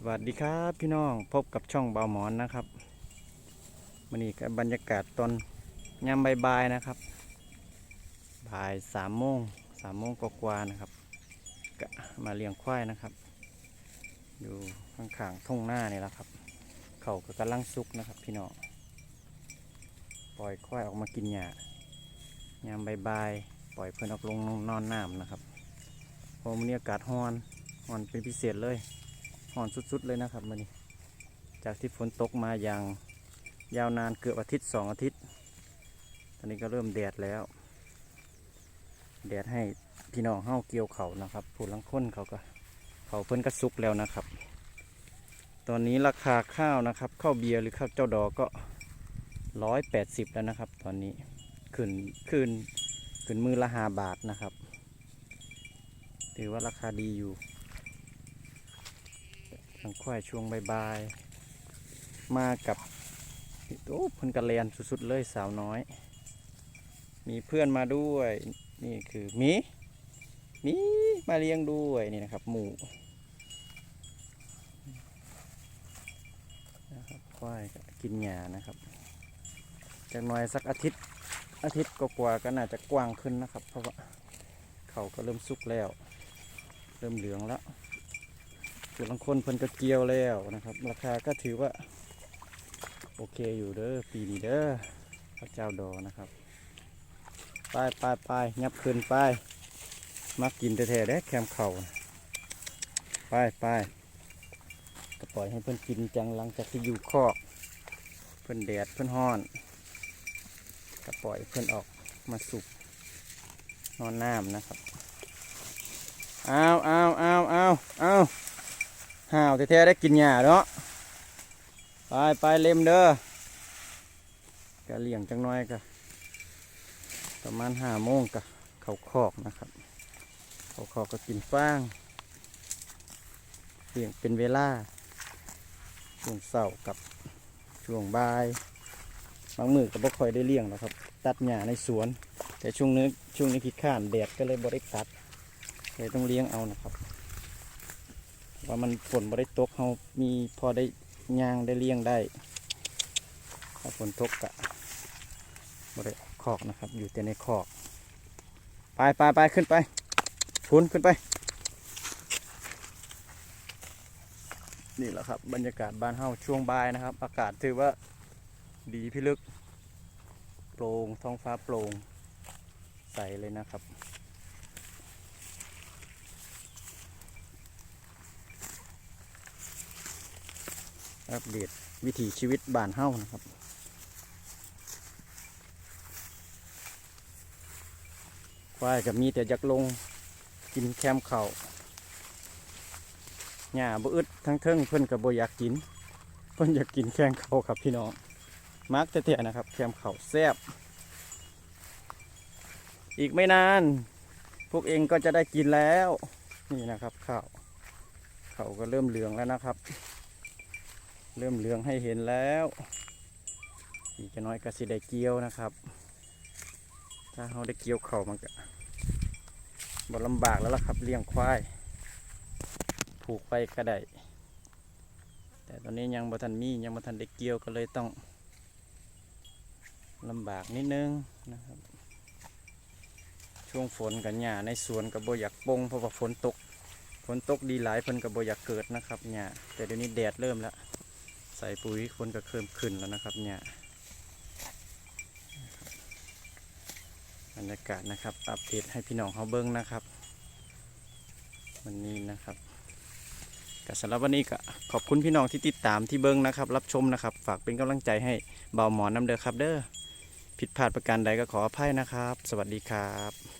สวัสดีครับพี่น้องพบกับช่องเบาหมอนนะครับมันนี่กับรรยากาศตอนยามบ่ายๆนะครับบ่ายสามโมงสามโมงกว่าๆนะครับก็มาเลี้ยงควายนะครับ อยู่ข้างๆทุ่งหน้านี่แหละครับ เขาก็กำลังสุกนะครับพี่น้องปล่อยควายออกมากินหญ้ายามบ่ายๆปล่อยเพื่อนออกลงนอนน้ำนะครับเพราะมันนี้อากาศร้อนร้อนเป็นพิเศษเลย ห่อนสุดๆเลยนะครับมันนี้จากที่ฝนตกมาอย่างยาวนานเกือบอาทิตย์สองอาทิตย์ ตอนนี้ก็เริ่มแดดแล้ว แดดให้พี่น้องเฮ้าเกี่ยวเขานะครับผู้ลังค้นเขาก็เขาเพิ่นก็สุกแล้วนะครับ ตอนนี้ราคาข้าวนะครับข้าวเบียร์หรือข้าวเจ้าดอก็ร้อยแปดสิบแล้วนะครับ ตอนนี้ขึ้นขึ้นขึ้นมือละห้าบาทนะครับ ถือว่าราคาดีอยู่ ทางควายช่วงบ่ายๆมากับโอ้เพิ่นกระเรียนสุดๆเลยสาวน้อย มีเพื่อนมาด้วยนี่คือมีมีมาเลี้ยงด้วยนี่นะครับ หมูนะครับควายกินหญ้านะครับจากหน่อยสักอาทิตย์อาทิตย์กว่าก็น่าจะกว้างขึ้นนะครับ เพราะว่าเขาก็เริ่มสุกแล้ว เริ่มเหลืองแล้ว ส่วนบางคนเพิ่นก็เกี่ยวแล้วนะครับ ราคาก็ถือว่า โอเคอยู่เด้อปีนี้เด้อพระเจ้าดอนะครับไปไปไปยับขึ้นไปมักกินแท้ๆได้แคมเข่าไปไปก็ปล่อยให้เพิ่นกินจังหลังจากที่อยู่คอก เพิ่นแดดเพิ่นห้อนก็ปล่อยเพิ่นออกมาสุกนอนน้ำนะครับ เอาเอาเอาเอาเอา ห่าวแท้ๆได้กินหญ้าเนาะไปไปเล็มเด้อก็เลี้ยงจังน้อยก็ประมาณห้าโมงก็เขาคอกนะครับเขาคอกก็กินฟางเลี้ยงเป็นเวลาช่วงเสาร์กับช่วงบ่ายบางมือก็บ่ค่อยได้เลี้ยงหรอกครับ ตัดหญ้าในสวน แต่ช่วงนี้ช่วงนี้ขี้ข้านแดดก็เลยบ่ได้ตัดเลยต้องเลี้ยงเอานะครับ ว่ามันฝนบ่ได้ตกเขามีพอได้ย่างได้เลี้ยงได้ ถ้าฝนตกกะบ่ได้อกคอกนะครับ อยู่แต่ในคอก ไปไปไปขึ้นไปทุนขึ้นไป นี่แหละครับบรรยากาศบ้านเฮาช่วงบ่ายนะครับ อากาศถือว่าดีพิลึกโปร่งท้องฟ้าโปร่งใสเลยนะครับ อัปเดตวิถีชีวิตบ้านเฮ้านะครับ ควายกับมีแต่ยักลงกินแคมเขาหญ้าบ่อึดทั้งเทิงเพิ่นกับบ่อยากกิน เพิ่นอยากกินแคมเข่าครับพี่น้องมักแต่ๆนะครับ แคมเข่าแซ่บอีกไม่นาน พวกเองก็จะได้กินแล้ว นี่นะครับข้าวเขาก็เริ่มเหลืองแล้วนะครับ เริ่มเหลืองให้เห็นแล้ว อีกจะน้อยก็สิได้เกี่ยวนะครับ ถ้าเราได้เกี่ยวเข่ามันก็บลำบากแล้วล่ะครับเลี้ยงควาย ผูกไปก็ได้แต่ตอนนี้ยังบ่ทันมียังบ่ทันได้เกี่ยวก็เลยต้องลำบากนิดนึงนะครับ ช่วงฝนกับหญ้าในสวนกับโบอยากปงเพราะว่าฝนตกฝนตกดีหลายเพิ่นกับโบอยากเกิดนะครับหญ้าแต่เดี๋ยวนี้แดดเริ่มแล้ว ใส่ปุ๋ยคนก็เพิ่มขึ้นแล้วนะครับเนี่ยบรรยากาศนะครับ อัปเดตให้พี่น้องเขาเบิ้งนะครับ วันนี้นะครับก็สำหรับวันนี้ก็ขอบคุณพี่น้องที่ติดตามที่เบิ้งนะครับ รับชมนะครับ ฝากเป็นกำลังใจให้เบาหมอนน้ำเด้อครับ เด้อผิดพลาดประการใดก็ขออภัยนะครับ สวัสดีครับ